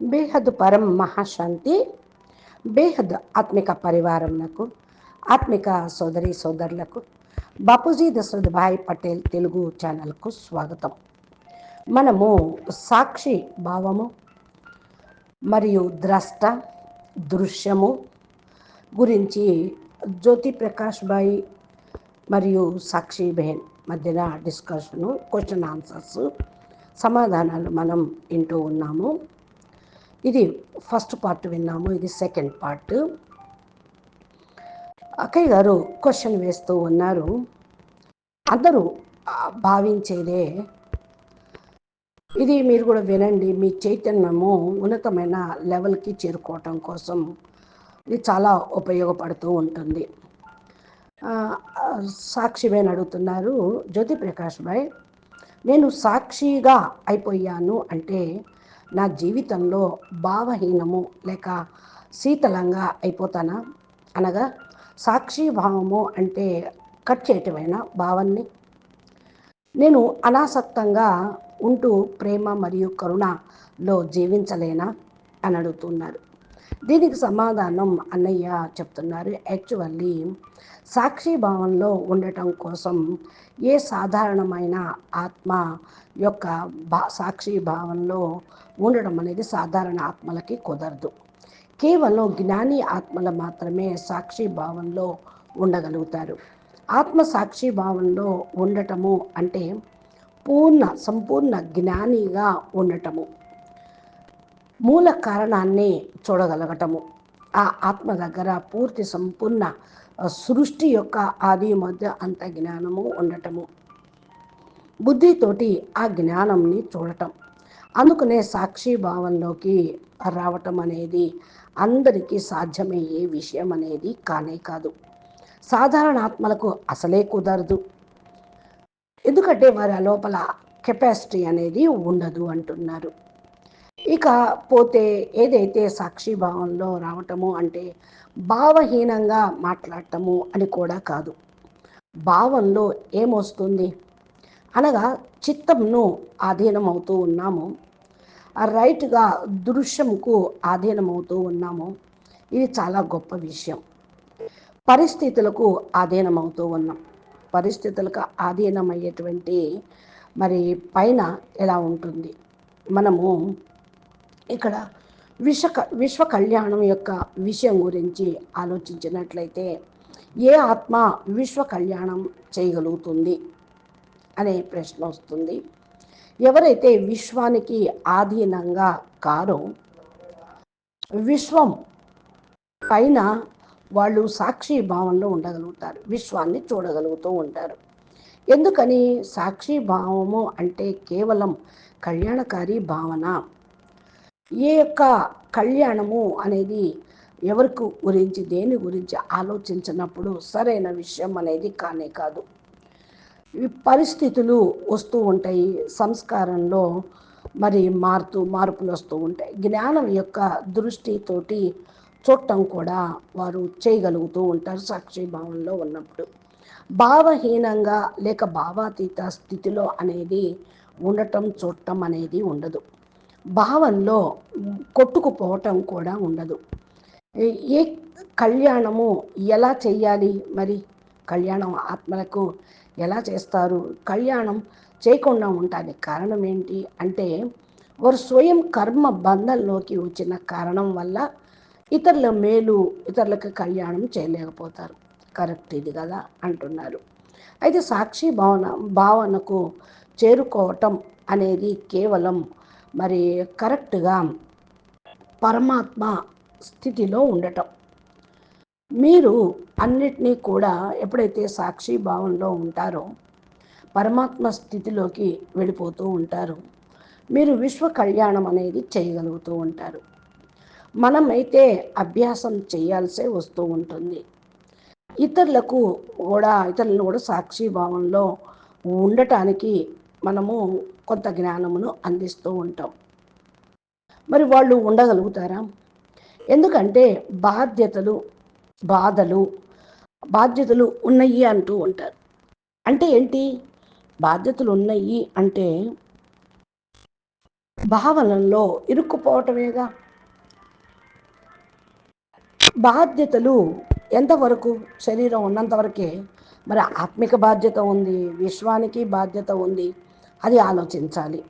బేహద్ పరం మహాశాంతి బేహద్ ఆత్మిక పరివారంకు ఆత్మిక సోదరి సోదరులకు బాపూజీ దశరథ్ భాయ్ పటేల్ తెలుగు ఛానల్కు స్వాగతం. మనము సాక్షి భావము మరియు ద్రష్ట దృశ్యము గురించి జ్యోతి ప్రకాష్ భాయ్ మరియు సాక్షి బెహన్ మధ్యన డిస్కషను క్వశ్చన్ ఆన్సర్స్ సమాధానాలు మనం వింటూ ఉన్నాము. ఇది ఫస్ట్ పార్ట్ విన్నాము ఇది సెకండ్ పార్ట్ అక్కయ్య గారు క్వశ్చన్ వేస్తూ ఉన్నారు. అందరూ భావించేదే. ఇది మీరు కూడా వినండి మీ చైతన్యము ఉన్నతమైన లెవెల్కి చేరుకోవటం కోసం ఇది చాలా ఉపయోగపడుతూ ఉంటుంది. సాక్షివేని అడుగుతున్నారు జ్యోతి ప్రకాష్ భాయ్ నేను సాక్షిగా అయిపోయాను అంటే నా జీవితంలో భావహీనము లేక శీతలంగా అయిపోతానా? అనగా సాక్షి భావము అంటే కట్ చేయటమైన భావాన్ని? నేను అనాసక్తంగా ఉంటూ ప్రేమ మరియు కరుణలో జీవించలేనా? అని అడుగుతున్నారు. దీనికి సమాధానం అన్నయ్య చెప్తున్నారు. యాక్చువల్లీ సాక్షి భావంలో ఉండటం కోసం ఏ సాధారణమైన ఆత్మ యొక్క భా సాక్షి భావంలో ఉండడం అనేది సాధారణ ఆత్మలకి కుదరదు. కేవలం జ్ఞాని ఆత్మలు మాత్రమే సాక్షి భావంలో ఉండగలుగుతారు. ఆత్మ సాక్షి భావంలో ఉండటము అంటే పూర్ణ సంపూర్ణ జ్ఞానిగా ఉండటము. మూల కారణాన్ని చూడగలగటము. ఆ ఆత్మ దగ్గర పూర్తి సంపూర్ణ సృష్టి యొక్క ఆది మధ్య అంత జ్ఞానము ఉండటము. బుద్ధితోటి ఆ జ్ఞానంని చూడటం. అందుకనే సాక్షి భావంలోకి రావటం అనేది అందరికీ సాధ్యమయ్యే విషయం అనేది కానే కాదు. సాధారణ ఆత్మలకు అసలే కుదరదు. ఎందుకంటే వారి లోపల కెపాసిటీ అనేది ఉండదు అంటున్నారు. ఇక పోతే ఏదైతే సాక్షి భావంలో రావటము అంటే భావహీనంగా మాట్లాడటము అని కూడా కాదు. భావంలో ఏమొస్తుంది? అనగా చిత్తంను ఆధీనమవుతూ ఉన్నాము. రైట్గా దృశ్యంకు ఆధీనమవుతూ ఉన్నాము. ఇది చాలా గొప్ప విషయం. పరిస్థితులకు ఆధీనమవుతూ ఉన్నాం. పరిస్థితులకు ఆధీనమయ్యేటువంటి మరి పైన ఎలా ఉంటుంది? మనము ఇక్కడ విశ్వ విశ్వ కళ్యాణం యొక్క విషయం గురించి ఆలోచించినట్లయితే ఏ ఆత్మ విశ్వ కళ్యాణం చేయగలుగుతుంది? అనే ప్రశ్న వస్తుంది. ఎవరైతే విశ్వానికి ఆధీనంగా కారో విశ్వం పైన వాళ్ళు సాక్షి భావంలో ఉండగలుగుతారు. విశ్వాన్ని చూడగలుగుతూ ఉంటారు. ఎందుకని? సాక్షి భావము అంటే కేవలం కళ్యాణకారి భావన. ఏ యొక్క కళ్యాణము అనేది ఎవరికి గురించి దేని గురించి ఆలోచించినప్పుడు సరైన విషయం అనేది కానే కాదు. పరిస్థితులు వస్తూ ఉంటాయి సంస్కారంలో మరి మారుతూ మార్పులు వస్తూ ఉంటాయి. జ్ఞానం యొక్క దృష్టితోటి చూడటం కూడా వారు చేయగలుగుతూ ఉంటారు సాక్షి భావంలో ఉన్నప్పుడు. భావహీనంగా లేక భావాతీత స్థితిలో అనేది ఉండటం చూడటం అనేది ఉండదు. భావంలో కొట్టుకుపోవటం కూడా ఉండదు. ఏ కళ్యాణము ఎలా చేయాలి? మరి కళ్యాణం ఆత్మలకు ఎలా చేస్తారు? కళ్యాణం చేయకుండా ఉండటానికి కారణం ఏంటి? అంటే వారు స్వయం కర్మ బంధంలోకి వచ్చిన కారణం వల్ల ఇతరుల మేలు ఇతరులకు కళ్యాణం చేయలేకపోతారు. కరెక్ట్ ఇది కదా అంటున్నారు. అయితే సాక్షి భావన భావనకు చేరుకోవటం అనేది కేవలం మరి కరెక్ట్గా పరమాత్మ స్థితిలో ఉండటం. మీరు అన్నిటినీ కూడా ఎప్పుడైతే సాక్షి భావంలో ఉంటారో పరమాత్మ స్థితిలోకి వెళ్ళిపోతూ ఉంటారు. మీరు విశ్వ కళ్యాణం అనేది చేయగలుగుతూ ఉంటారు. మనమైతే అభ్యాసం చేయాల్సే వస్తూ ఉంటుంది. ఇతరులకు కూడా ఇతరులను కూడా సాక్షి భావంలో ఉండటానికి మనము కొంత జ్ఞానమును అందిస్తూ ఉంటాం. మరి వాళ్ళు ఉండగలుగుతారా? ఎందుకంటే బాధ్యతలు బాధలు బాధ్యతలు ఉన్నాయి అంటూ ఉంటారు. అంటే ఏంటి? బాధ్యతలు ఉన్నాయి అంటే భావనల్లో ఇరుక్కుపోవటమేగా? బాధ్యతలు ఎంతవరకు శరీరం ఉన్నంతవరకే? మరి ఆత్మిక బాధ్యత ఉంది విశ్వానికి బాధ్యత ఉంది అది ఆలోచించాలి.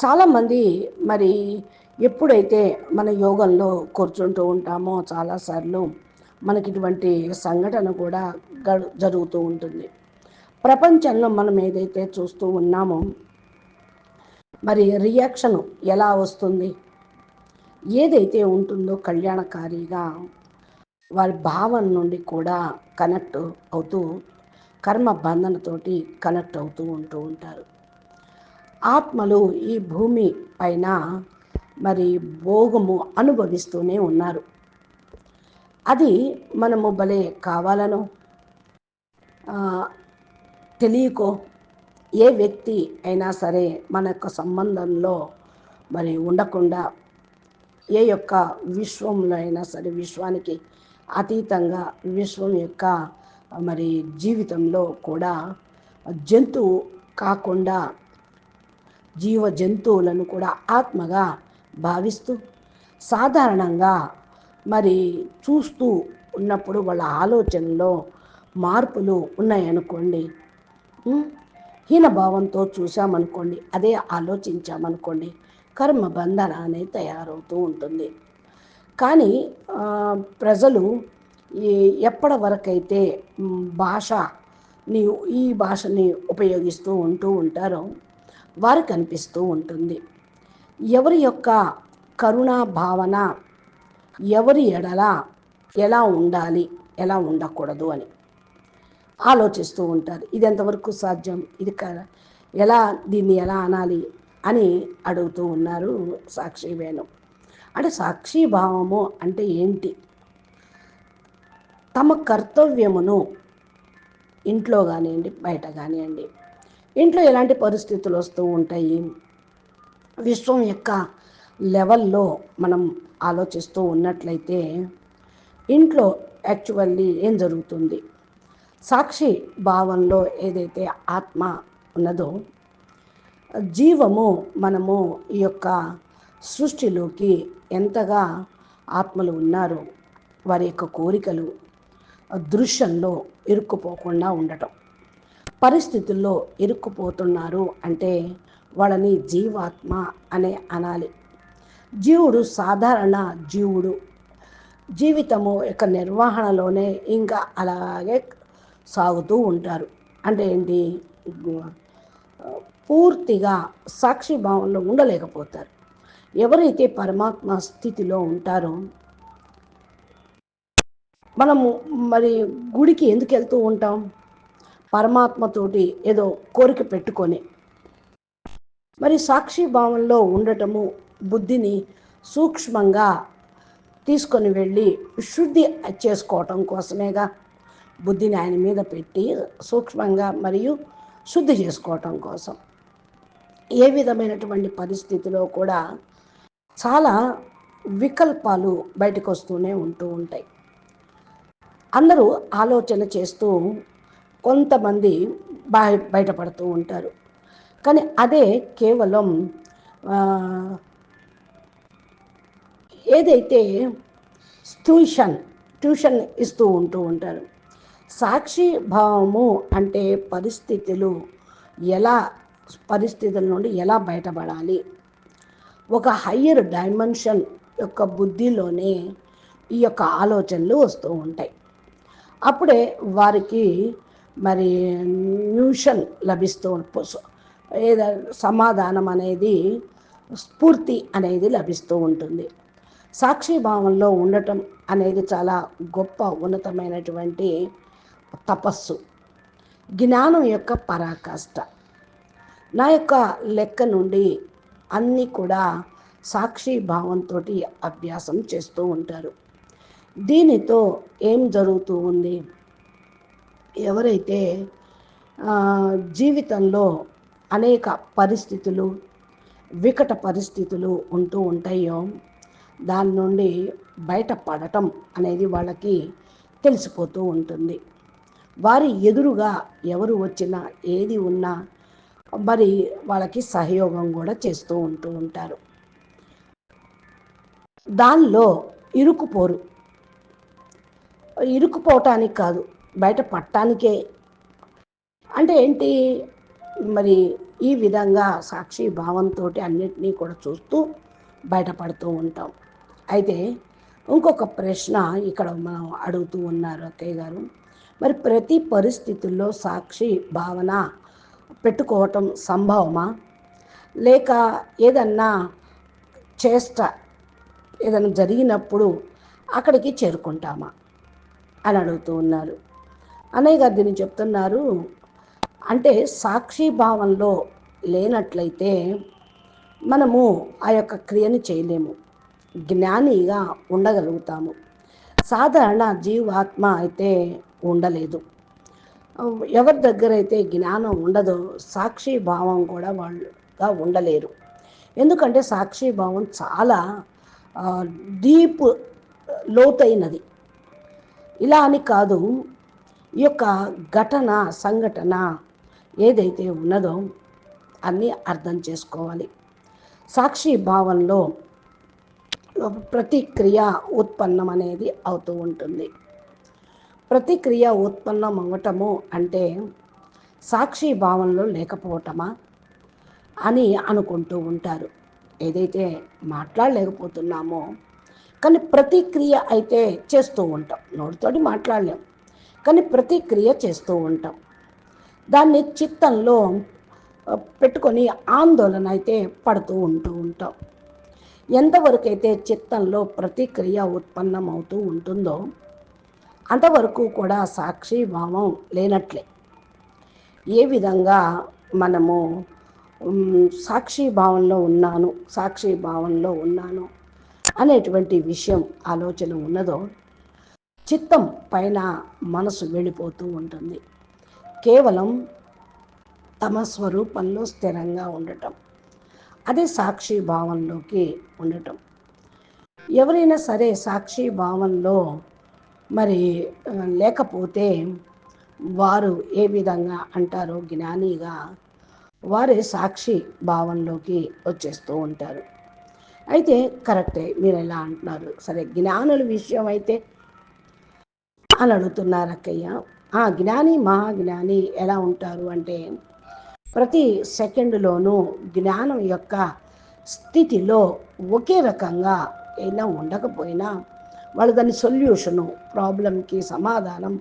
చాలామంది మరి ఎప్పుడైతే మన యోగంలో కూర్చుంటూ ఉంటామో చాలాసార్లు మనకి ఇటువంటి సంఘటన కూడా జరుగుతూ ఉంటుంది. ప్రపంచంలో మనం ఏదైతే చూస్తూ ఉన్నామో మరి రియాక్షన్ ఎలా వస్తుంది? ఏదైతే ఉంటుందో కళ్యాణకారిగా వారి భావన నుండి కూడా కనెక్ట్ అవుతూ కర్మ బంధనతోటి కనెక్ట్ అవుతూ ఉంటూ ఉంటారు. ఆత్మలు ఈ భూమి పైన మరి భోగము అనుభవిస్తూనే ఉన్నారు. అది మనము భలే కావాలను తెలియకో ఏ వ్యక్తి అయినా సరే మన యొక్క సంబంధంలో మరి ఉండకుండా ఏ యొక్క విశ్వంలో అయినా సరే విశ్వానికి అతీతంగా విశ్వం యొక్క మరి జీవితంలో కూడా జంతువు కాకుండా జీవ జంతువులను కూడా ఆత్మగా భావిస్తూ సాధారణంగా మరి చూస్తూ ఉన్నప్పుడు వాళ్ళ ఆలోచనలో మార్పులు ఉన్నాయనుకోండి. హీనభావంతో చూసామనుకోండి అదే ఆలోచించామనుకోండి కర్మ బంధన అనేది తయారవుతూ ఉంటుంది. కానీ ప్రజలు ఎప్పటి వరకైతే భాషని ఈ భాషని ఉపయోగిస్తూ ఉంటూ ఉంటారో వారికి అనిపిస్తూ ఉంటుంది. ఎవరి యొక్క కరుణా భావన ఎవరి ఎడల ఎలా ఉండాలి ఎలా ఉండకూడదు అని ఆలోచిస్తూ ఉంటారు. ఇది ఎంతవరకు సాధ్యం? ఇది ఎలా దీన్ని ఎలా అనాలి అని అడుగుతూ ఉన్నారు సాక్షి వేణు. అంటే సాక్షిభావము అంటే ఏంటి? తమ కర్తవ్యమును ఇంట్లో కానివ్వండి బయట కానివ్వండి ఇంట్లో ఎలాంటి పరిస్థితులు వస్తూ ఉంటాయి? విశ్వం యొక్క లెవెల్లో మనం ఆలోచిస్తూ ఉన్నట్లయితే ఇంట్లో యాక్చువల్లీ ఏం జరుగుతుంది? సాక్షి భావంలో ఏదైతే ఆత్మ ఉన్నదో జీవము మనము ఈ యొక్క సృష్టిలోకి ఎంతగా ఆత్మలు ఉన్నారో వారి యొక్క కోరికలు దృశ్యంలో ఇరుక్కుపోకుండా ఉండటం. పరిస్థితుల్లో ఇరుక్కుపోతున్నారు అంటే వాళ్ళని జీవాత్మ అనే అనాలి. జీవుడు సాధారణ జీవుడు. జీవితము యొక్క నిర్వహణలోనే ఇంకా అలాగే సాగుతూ ఉంటారు. అంటే ఏంటి? పూర్తిగా సాక్షి భావంలో ఉండలేకపోతారు. ఎవరైతే పరమాత్మ స్థితిలో ఉంటారో మనము మరి గుడికి ఎందుకు వెళ్తూ ఉంటాం? పరమాత్మతోటి ఏదో కోరిక పెట్టుకొని. మరి సాక్షి భావంలో ఉండటము బుద్ధిని సూక్ష్మంగా తీసుకొని వెళ్ళి శుద్ధి చేసుకోవటం కోసమేగా బుద్ధిని ఆయన మీద పెట్టి సూక్ష్మంగా మరియు శుద్ధి చేసుకోవటం కోసం. ఏ విధమైనటువంటి పరిస్థితిలో కూడా చాలా వికల్పాలు బయటకు వస్తూనే ఉంటూ ఉంటాయి. అందరూ ఆలోచన చేస్తూ కొంతమంది బయటపడుతూ ఉంటారు. కానీ అదే కేవలం ఏదైతే ట్యూషన్ ట్యూషన్ ఇస్తూ ఉంటూ ఉంటారు. సాక్షి భావము అంటే పరిస్థితులు ఎలా పరిస్థితుల నుండి ఎలా బయటపడాలి? ఒక హయ్యర్ డైమెన్షన్ యొక్క బుద్ధిలోనే ఈ యొక్క ఆలోచనలు వస్తూ ఉంటాయి. అప్పుడే వారికి మరి న్యూషన్ లభిస్తూ ఏదో సమాధానం అనేది స్ఫూర్తి అనేది లభిస్తూ ఉంటుంది. సాక్షిభావంలో ఉండటం అనేది చాలా గొప్ప ఉన్నతమైనటువంటి తపస్సు. జ్ఞానం యొక్క పరాకాష్ట. నా యొక్క లెక్క నుండి అన్నీ కూడా సాక్షి భావంతో అభ్యాసం చేస్తూ ఉంటారు. దీనితో ఏం జరుగుతూ ఉంది? ఎవరైతే జీవితంలో అనేక పరిస్థితులు వికట పరిస్థితులు ఉంటూ ఉంటాయో దాని నుండి బయటపడటం అనేది వాళ్ళకి తెలిసిపోతూ ఉంటుంది. వారి ఎదురుగా ఎవరు వచ్చినా ఏది ఉన్నా మరి వాళ్ళకి సహయోగం కూడా చేస్తూ ఉంటూ ఉంటారు. దానిలో ఇరుకుపోరు. ఇరుకుపోవటానికి కాదు బయట పట్టానికే అంటే ఏంటి? మరి ఈ విధంగా సాక్షి భావంతో అన్నిటినీ కూడా చూస్తూ బయటపడుతూ ఉంటాం. అయితే ఇంకొక ప్రశ్న ఇక్కడ మనం అడుగుతూ ఉన్నారు అక్కయ్య గారు. మరి ప్రతి పరిస్థితుల్లో సాక్షి భావన పెట్టుకోవటం సంభవమా? లేక ఏదన్నా చేష్ట ఏదైనా జరిగినప్పుడు అక్కడికి చేరుకుంటామా? అని అడుగుతూ ఉన్నారు. అన్నయ్య గారు దీన్ని చెప్తున్నారు. అంటే సాక్షి భావంలో లేనట్లయితే మనము ఆ యొక్క క్రియని చేయలేము. జ్ఞానిగా ఉండగలుగుతాము. సాధారణ జీవాత్మ అయితే ఉండలేదు. ఎవరి దగ్గర అయితే జ్ఞానం ఉండదో సాక్షి భావం కూడా వాళ్ళుగా ఉండలేరు. ఎందుకంటే సాక్షి భావం చాలా డీప్ లోతైనది. ఇలా అని కాదు ఈ యొక్క ఘటన సంఘటన ఏదైతే ఉన్నదో అన్నీ అర్థం చేసుకోవాలి. సాక్షి భావంలో ప్రతిక్రియ ఉత్పన్నం అనేది అవుతూ ఉంటుంది. ప్రతిక్రియ ఉత్పన్నం అవ్వటము అంటే సాక్షి భావంలో లేకపోవటమా అని అనుకుంటూ ఉంటారు. ఏదైతే మాట్లాడలేకపోతున్నామో కానీ ప్రతిక్రియ అయితే చేస్తూ ఉంటాం. నోటితోటి మాట్లాడలేం. కానీ ప్రతిక్రియ చేస్తూ ఉంటాం. దాన్ని చిత్తంలో పెట్టుకొని ఆందోళన అయితే పడుతూ ఉంటూ ఉంటాం. ఎంతవరకైతే చిత్తంలో ప్రతిక్రియ ఉత్పన్నం అవుతూ ఉంటుందో అంతవరకు కూడా సాక్షి భావం లేనట్లే. ఏ విధంగా మనము సాక్షి భావంలో ఉన్నాను సాక్షి భావంలో ఉన్నాను అనేటువంటి విషయం ఆలోచన ఉన్నదో చిత్తం పైన మనసు వెళ్ళిపోతూ ఉంటుంది. కేవలం తమ స్వరూపంలో స్థిరంగా ఉండటం. అదే సాక్షి భావంలోకి ఉండటం. ఎవరైనా సరే సాక్షి భావంలో మరి లేకపోతే వారు ఏ విధంగా అంటారో జ్ఞానిగా వారే సాక్షి భావంలోకి వచ్చేస్తూ ఉంటారు. అయితే కరెక్టే మీరు ఎలా అంటున్నారు? సరే జ్ఞానుల విషయం అయితే అని అడుగుతున్నారు అక్కయ్య ఆ జ్ఞాని మహాజ్ఞాని ఎలా ఉంటారు అంటే ప్రతి సెకండ్లోనూ జ్ఞానం యొక్క స్థితిలో ఒకే రకంగా అయినా ఉండకపోయినా వాళ్ళు దాని సొల్యూషను ప్రాబ్లంకి సమాధానం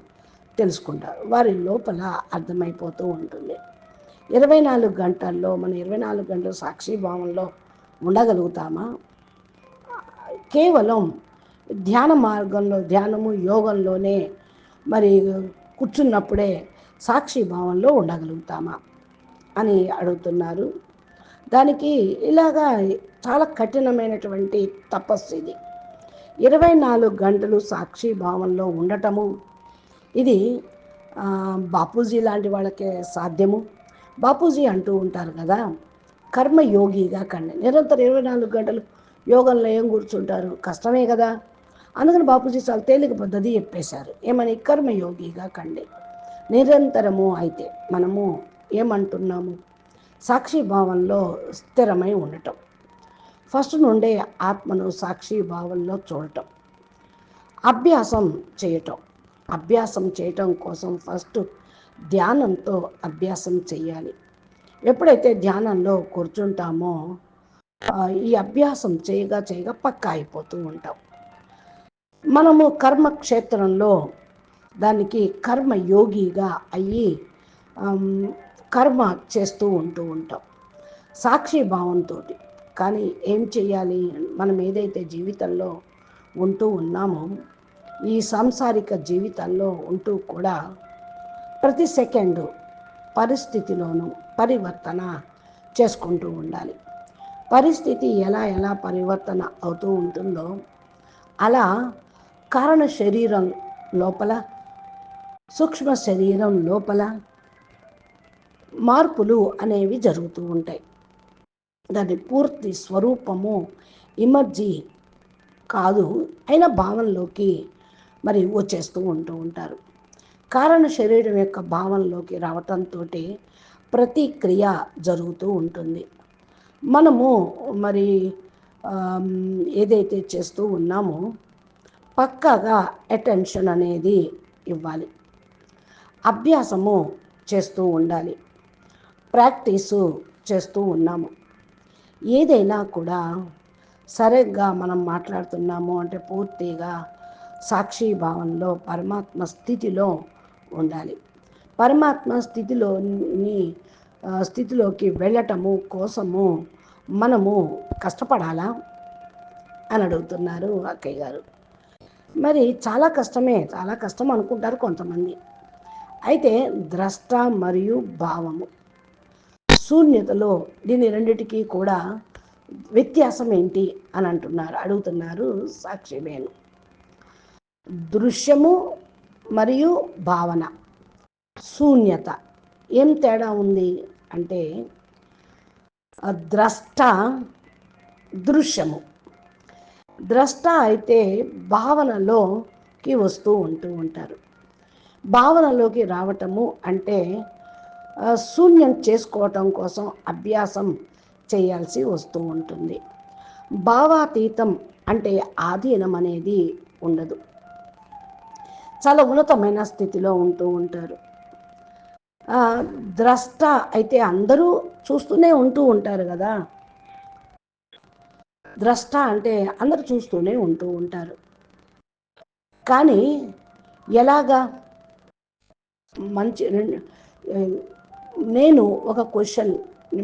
తెలుసుకుంటారు. వారి లోపల అర్థమైపోతూ ఉంటుంది. ఇరవై నాలుగు గంటల్లో మనం ఇరవై నాలుగు గంటలు సాక్షిభావంలో ఉండగలుగుతామా? కేవలం ధ్యాన మార్గంలో ధ్యానము యోగంలోనే మరి కూర్చున్నప్పుడే సాక్షి భావంలో ఉండగలుగుతామా? అని అడుగుతున్నారు. దానికి ఇలాగా చాలా కఠినమైనటువంటి తపస్సు ఇది. ఇరవై నాలుగు గంటలు సాక్షి భావంలో ఉండటము ఇది బాపూజీ లాంటి వాళ్ళకే సాధ్యము. బాపూజీ అంటూ ఉంటారు కదా కర్మయోగిగా కండి. నిరంతరం ఇరవై నాలుగు గంటలు యోగంలో ఏం కూర్చుంటారు. కష్టమే కదా. అందుకని బాపూజీ చాలా తేలిక పద్ధతి చెప్పేశారు. ఏమని? కర్మయోగిగా కండి. నిరంతరము అయితే మనము ఏమంటున్నాము? సాక్షి భావంలో స్థిరమై ఉండటం. ఫస్ట్ నుండే ఆత్మను సాక్షి భావంలో చూడటం. అభ్యాసం చేయటం. అభ్యాసం చేయటం కోసం ఫస్ట్ ధ్యానంతో అభ్యాసం చేయాలి. ఎప్పుడైతే ధ్యానంలో కూర్చుంటామో ఈ అభ్యాసం చేయగా చేయగా పక్క అయిపోతూ ఉంటాం. మనము కర్మక్షేత్రంలో దానికి కర్మ యోగిగా అయ్యి కర్మ చేస్తూ ఉంటూ ఉంటాం. సాక్షి భావంతో కానీ ఏం చేయాలి మనం ఏదైతే జీవితంలో ఉంటూ ఉన్నామో ఈ సాంసారిక జీవితంలో ఉంటూ కూడా ప్రతి సెకండు పరిస్థితిలోనూ పరివర్తన చేసుకుంటూ ఉండాలి. పరిస్థితి ఎలా ఎలా పరివర్తన అవుతూ ఉంటుందో అలా కారణ శరీరం లోపల సూక్ష్మ శరీరం లోపల మార్పులు అనేవి జరుగుతూ ఉంటాయి. దాని పూర్తి స్వరూపము ఇమర్జీ కాదు అయిన భావనలోకి మరి వచ్చేస్తూ ఉంటూ ఉంటారు. కారణ శరీరం యొక్క భావనలోకి రావటంతో ప్రతిక్రియ జరుగుతూ ఉంటుంది. మనము మరి ఏదైతే చేస్తూ ఉన్నామో పక్కగా అటెన్షన్ అనేది ఇవ్వాలి. అభ్యాసము చేస్తూ ఉండాలి. ప్రాక్టీసు చేస్తూ ఉన్నాము. ఏదైనా కూడా సరిగ్గా మనం మాట్లాడుతున్నాము అంటే పూర్తిగా సాక్షి భావంలో పరమాత్మ స్థితిలో ఉండాలి. పరమాత్మ స్థితిలోని స్థితిలోకి వెళ్ళటము కోసము మనము కష్టపడాలా అని అడుగుతున్నారు అక్కయ్య గారు. మరి చాలా కష్టమే చాలా కష్టం అనుకుంటారు కొంతమంది. అయితే ద్రష్ట మరియు భావము. శూన్యతలో దీని రెండిటికీ కూడా వ్యత్యాసం ఏంటి అని అంటున్నారు అడుగుతున్నారు సాక్షి వేణు. దృశ్యము మరియు భావన శూన్యత ఏం తేడా ఉంది అంటే ద్రష్ట దృశ్యము. ద్రష్ట అయితే భావనలోకి వస్తూ ఉంటూ ఉంటారు. భావనలోకి రావటము అంటే శూన్యం చేసుకోవటం కోసం అభ్యాసం చేయాల్సి వస్తూ ఉంటుంది. భావాతీతం అంటే ఆధీనం అనేది ఉండదు. చాలా ఉన్నతమైన స్థితిలో ఉంటూ ఉంటారు. ద్రష్ట అయితే అందరూ చూస్తూనే ఉంటూ ఉంటారు కదా. ద్రష్ట అంటే అందరూ చూస్తూనే ఉంటూ ఉంటారు. కానీ ఎలాగా మంచి నేను ఒక క్వశ్చన్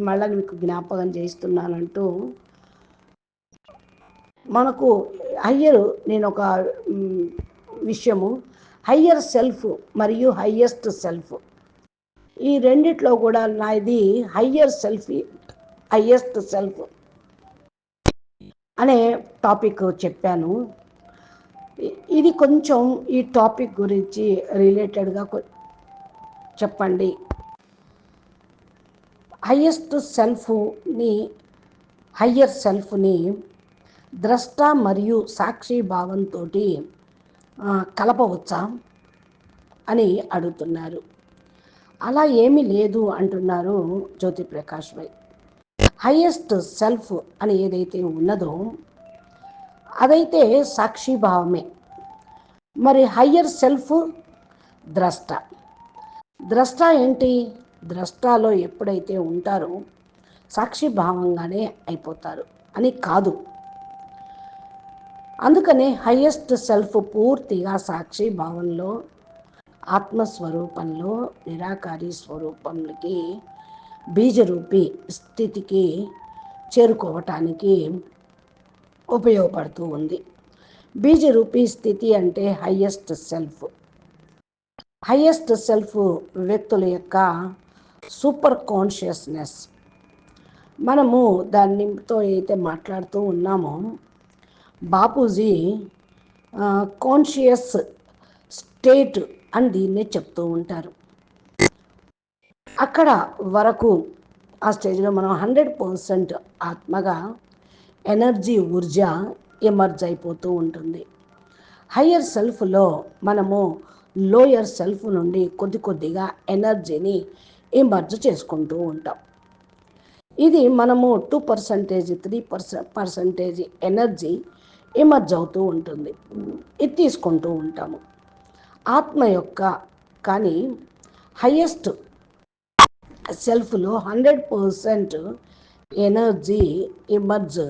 మళ్ళీ మీకు జ్ఞాపకం చేస్తున్నానంటూ మనకు హయ్యర్ నేను ఒక విషయము హయ్యర్ సెల్ఫ్ మరియు హయ్యెస్ట్ సెల్ఫ్. ఈ రెండిట్లో కూడా నాది హయ్యర్ సెల్ఫ్ హయ్యెస్ట్ సెల్ఫ్ అనే టాపిక్ చెప్పాను. ఇది కొంచెం ఈ టాపిక్ గురించి రిలేటెడ్గా చెప్పండి. హయ్యెస్ట్ సెల్ఫ్ని హయ్యర్ సెల్ఫ్ని ద్రష్ట మరియు సాక్షి భావంతో కలపవచ్చా? అని అడుగుతున్నారు. అలా ఏమీ లేదు అంటున్నారు జ్యోతి ప్రకాష్ భాయ్ హయ్యెస్ట్ సెల్ఫ్ అని ఏదైతే ఉన్నదో అదైతే సాక్షి భావమే. మరి హయ్యర్ సెల్ఫ్ ద్రష్ట. ద్రష్ట ఏంటి? ద్రష్టాలో ఎప్పుడైతే ఉంటారో సాక్షి భావంగానే అయిపోతారు. అని కాదు. అందుకనే హయ్యెస్ట్ సెల్ఫ్ పూర్తిగా సాక్షి భావంలో ఆత్మస్వరూపంలో నిరాకారి స్వరూపంకి బీజరూపి స్థితికి చేరుకోవటానికి ఉపయోగపడుతూ ఉంది. బీజరూపి స్థితి అంటే హయ్యెస్ట్ సెల్ఫ్ హయ్యెస్ట్ సెల్ఫ్ వ్యక్తుల యొక్క సూపర్ కాన్షియస్నెస్. మనము దానితో అయితే మాట్లాడుతూ ఉన్నామో బాపూజీ కాన్షియస్ స్టేట్ అని దీన్నే చెప్తూ ఉంటారు. అక్కడ వరకు ఆ స్టేజ్లో మనం హండ్రెడ్ పర్సెంట్ ఆత్మగా ఎనర్జీ ఊర్జ ఎమర్జ్ అయిపోతూ ఉంటుంది. హయ్యర్ సెల్ఫ్లో మనము లోయర్ సెల్ఫ్ నుండి కొద్ది కొద్దిగా ఎనర్జీని ఎమర్జ్ చేసుకుంటూ ఉంటాం. ఇది మనము two percentage three per percentage energy emerge అవుతూ ఉంటుంది. ఇది తీసుకుంటూ ఉంటాము. ఆత్మ యొక్క కానీ హయ్యెస్ట్ సెల్ఫ్లో హండ్రెడ్ పర్సెంట్ ఎనర్జీ ఎమర్జ్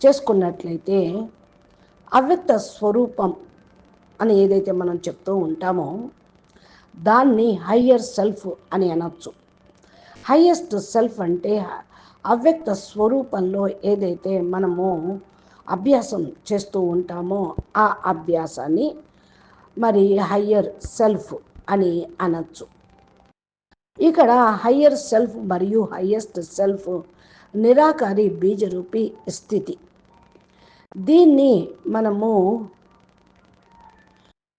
చేసుకున్నట్లయితే అవ్యక్త స్వరూపం అని ఏదైతే మనం చెప్తూ ఉంటామో దాన్ని హయ్యర్ సెల్ఫ్ అని అనొచ్చు. హయ్యెస్ట్ సెల్ఫ్ అంటే అవ్యక్త స్వరూపంలో ఏదైతే మనము అభ్యాసం చేస్తూ ఉంటామో ఆ అభ్యాసాన్ని మరి హయ్యర్ సెల్ఫ్ అని అనొచ్చు. ఇక్కడ హయ్యర్ సెల్ఫ్ మరియు హయ్యెస్ట్ సెల్ఫ్ నిరాకారి బీజరూపి స్థితి. దీన్ని మనము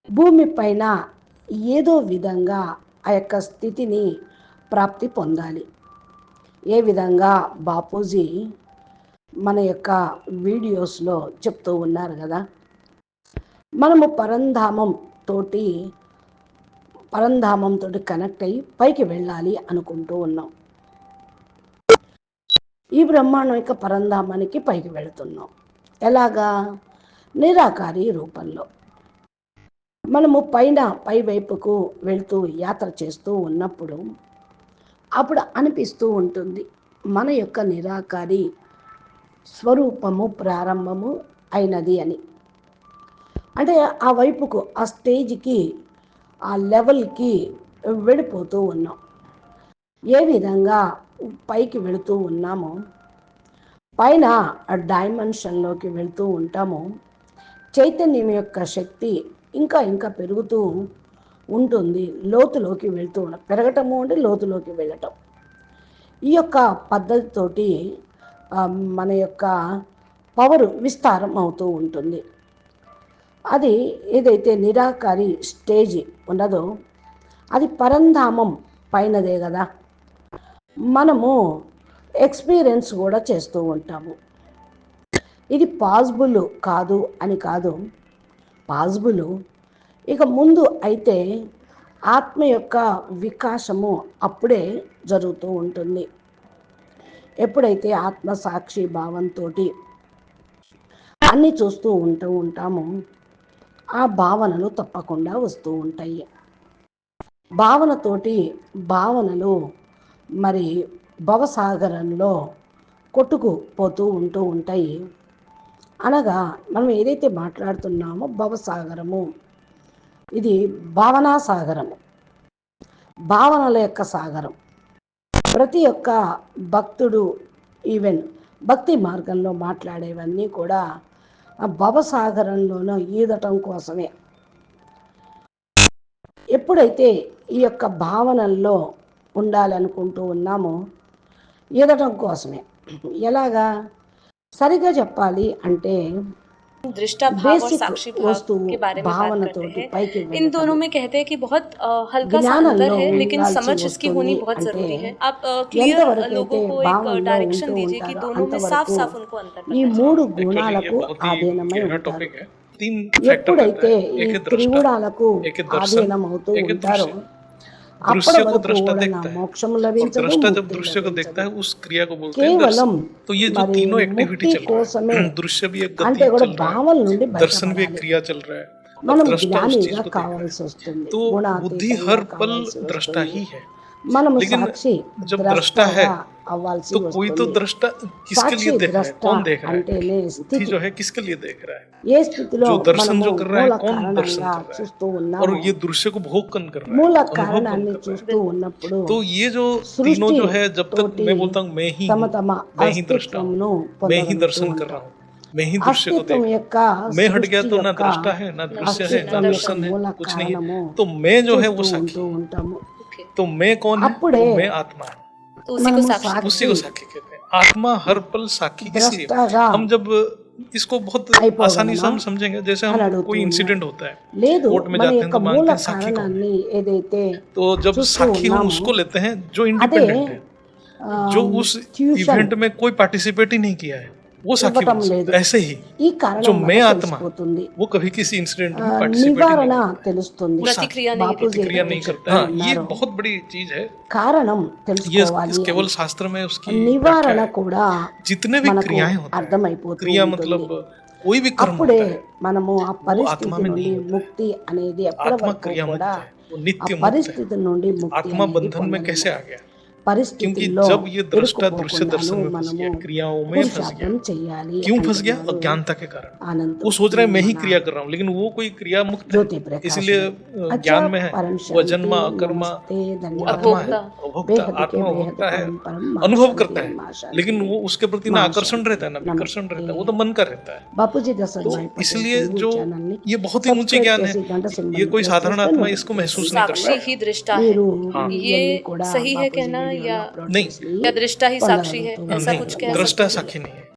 భూమిపైన ఏదో విధంగా ఆ యొక్క స్థితిని ప్రాప్తి పొందాలి. ఏ విధంగా బాపూజీ మన యొక్క వీడియోస్లో చెప్తూ ఉన్నారు కదా. మనము పరంధామం తోటి పరంధామంతో కనెక్ట్ అయ్యి పైకి వెళ్ళాలి అనుకుంటూ ఉన్నాం. ఈ బ్రహ్మాండం యొక్క పరంధామానికి పైకి వెళుతున్నాం. ఎలాగా? నిరాకారి రూపంలో. మనము పైన పై వైపుకు వెళ్తూ యాత్ర చేస్తూ ఉన్నప్పుడు అప్పుడు అనిపిస్తూ ఉంటుంది. మన యొక్క నిరాకారి స్వరూపము ప్రారంభము అయినది అని. అంటే ఆ వైపుకు ఆ స్టేజ్కి ఆ లెవెల్కి వెళ్ళిపోతూ ఉన్నాం. ఏ విధంగా పైకి వెళుతూ ఉన్నామో పైన డైమెన్షన్లోకి వెళ్తూ ఉంటామో చైతన్యం యొక్క శక్తి ఇంకా ఇంకా పెరుగుతూ ఉంటుంది. లోతులోకి వెళ్తూ ఉన్న పెరగటము అంటే లోతులోకి వెళ్ళటం. ఈ యొక్క పద్ధతితోటి మన యొక్క పవర్ విస్తారం అవుతూ ఉంటుంది. అది ఏదైతే నిరాకారి స్టేజ్ ఉన్నదో అది పరంధామం పైనదే కదా. మనము ఎక్స్పీరియన్స్ కూడా చేస్తూ ఉంటాము. ఇది పాసిబుల్ కాదు అని కాదు పాజిబుల్. ఇక ముందు అయితే ఆత్మ యొక్క వికాసము అప్పుడే జరుగుతూ ఉంటుంది. ఎప్పుడైతే ఆత్మ సాక్షి భావంతో అన్నీ చూస్తూ ఉంటూ ఉంటామో ఆ భావనలు తప్పకుండా వస్తూ ఉంటాయి. భావనతోటి భావనలు మరి భవసాగరంలో కొట్టుకుపోతూ ఉంటూ ఉంటాయి. అనగా మనం ఏదైతే మాట్లాడుతున్నామో భవసాగరము. ఇది భావనా సాగరము. భావనల యొక్క సాగరం. ప్రతి ఒక్క భక్తుడు ఈవెన్ భక్తి మార్గంలో మాట్లాడేవన్నీ కూడా భవసాగరంలోనూ ఈదటం కోసమే. ఎప్పుడైతే ఈ యొక్క భావనల్లో ఉండాలనుకుంటూ ఉన్నామో ఈదటం కోసమే. ఎలాగా? సరిగా చెప్పాలి అంటే इन दोनों में कहते हैं कि होनी बहुत ज़रूरी है आप क्लियर डायरेक्शन दीजिए कि दोनों साफ़ साफ़ उनको अंतर तीन ఎప్పుడైతే ఈ త్రిగుణాలకు ఆధీనం అవుతూ ఉంటారో दृश्य को दृष्टा देखता है। दृष्टा जब दृश्य को देखता है उस क्रिया को बोलते हैं तो ये जो तीनों एक्टिविटी चल रहा है दृश्य भी एक गति चल रहा है। दर्शन भी एक क्रिया चल रहा है। तो दृष्टा उस चीज़ को तो बुद्धि हर पल दृष्टा ही है। मालूम साक्षी जब दृष्टा है तो कोई तो दृष्टा किसके लिए देख रहा है? कौन देख रहा है? बुद्धि जो है किसके लिए देख रहा है? ये जो दर्शन जो कर रहा है कौन दर्शन कर रहा है? और ये दृश्य को भोग कन कर रहा है। तो ये जो तीनों जो है जब तक मैं बोलता हूँ मैं ही मैं ही दृष्टा मैं ही दर्शन कर रहा हूँ मैं ही दृश्य को देख मैं हट गया तो ना दृष्टा है ना दृश्य है ना दर्शन है कुछ नहीं तो मैं जो है वो साक्षी तो मैं कौन हूँ? तो मैं आत्मा है। उसी को साक्षी उसी को साक्षी कहते हैं। आत्मा हर पल साक्षी इसलिए हम जब इसको बहुत आसानी से हम समझेंगे। जैसे हम कोई इंसिडेंट होता है कोर्ट में जाते हैं तो मांगते हैं साक्षी को तो जब साक्षी हम उसको लेते हैं जो इंडिपेंडेंट है जो उस इवेंट में कोई पार्टिसिपेट ही नहीं किया है। वो साक्षी ఇవ్వటం बोल सकता లేదు. है। ऐसे ही ఈ కారణం जो వల్ల मैं आत्मा తెలిసిపోతుంది वो कभी किसी इंसिडेंट ఆ, में पार्टिसिपेट నివారణ नहीं करता తెలుస్తుంది प्रतिक्रिया नहीं బాపూజీ प्रतिक्रिया नहीं ఏదైతే करता हाँ, ये చెప్తున్నారు, बहुत बड़ी चीज है కారణం ये తెలుసుకోవాలి इस- केवल शास्त्र में उसकी నివారణ व्याख्या है। కూడా जितने भी మనకు क्रियाएं होती हैं అర్థమైపోతుంది क्रिया मतलब कोई भी कर्म అప్పుడే होता है మనము ఆ పరిస్థితి ఆత్మ में నుండి नहीं होता है। ముక్తి అనేది ఎప్పటి आत्मा వరకు क्रिया मुक्त కూడా है वो ఆ नित्य मुक्त है పరిస్థితి నుండి ముక్తి आत्मा అనేది बंधन में పొందలేము. कैसे आ गया क्योंकि जब ये दृष्टा दृश्य दर्शन में फंस गया क्रियाओं में फंस गया क्यों फंस गया? अज्ञानता के कारण। वो सोच रहा है मैं ही क्रिया कर रहा हूँ लेकिन वो कोई क्रिया मुक्त है। इसलिए ज्ञान में है। वह जन्मा अकर्मा आत्मा है। आत्मा उपभोक्ता है। अनुभव करता है। लेकिन वो उसके प्रति ना आकर्षण रहता है ना विकर्षण रहता है। वो तो मन का रहता है। बापू तो जी दर्शन इसलिए जो ये बहुत ही ऊँचे ज्ञान है ये कोई साधारण आत्मा इसको महसूस नहीं करता ही दृष्टा है। हाँ। ये सही है कहना या नहीं। दृष्टा ही साक्षी है ऐसा कुछ दृष्टा साक्षी नहीं है।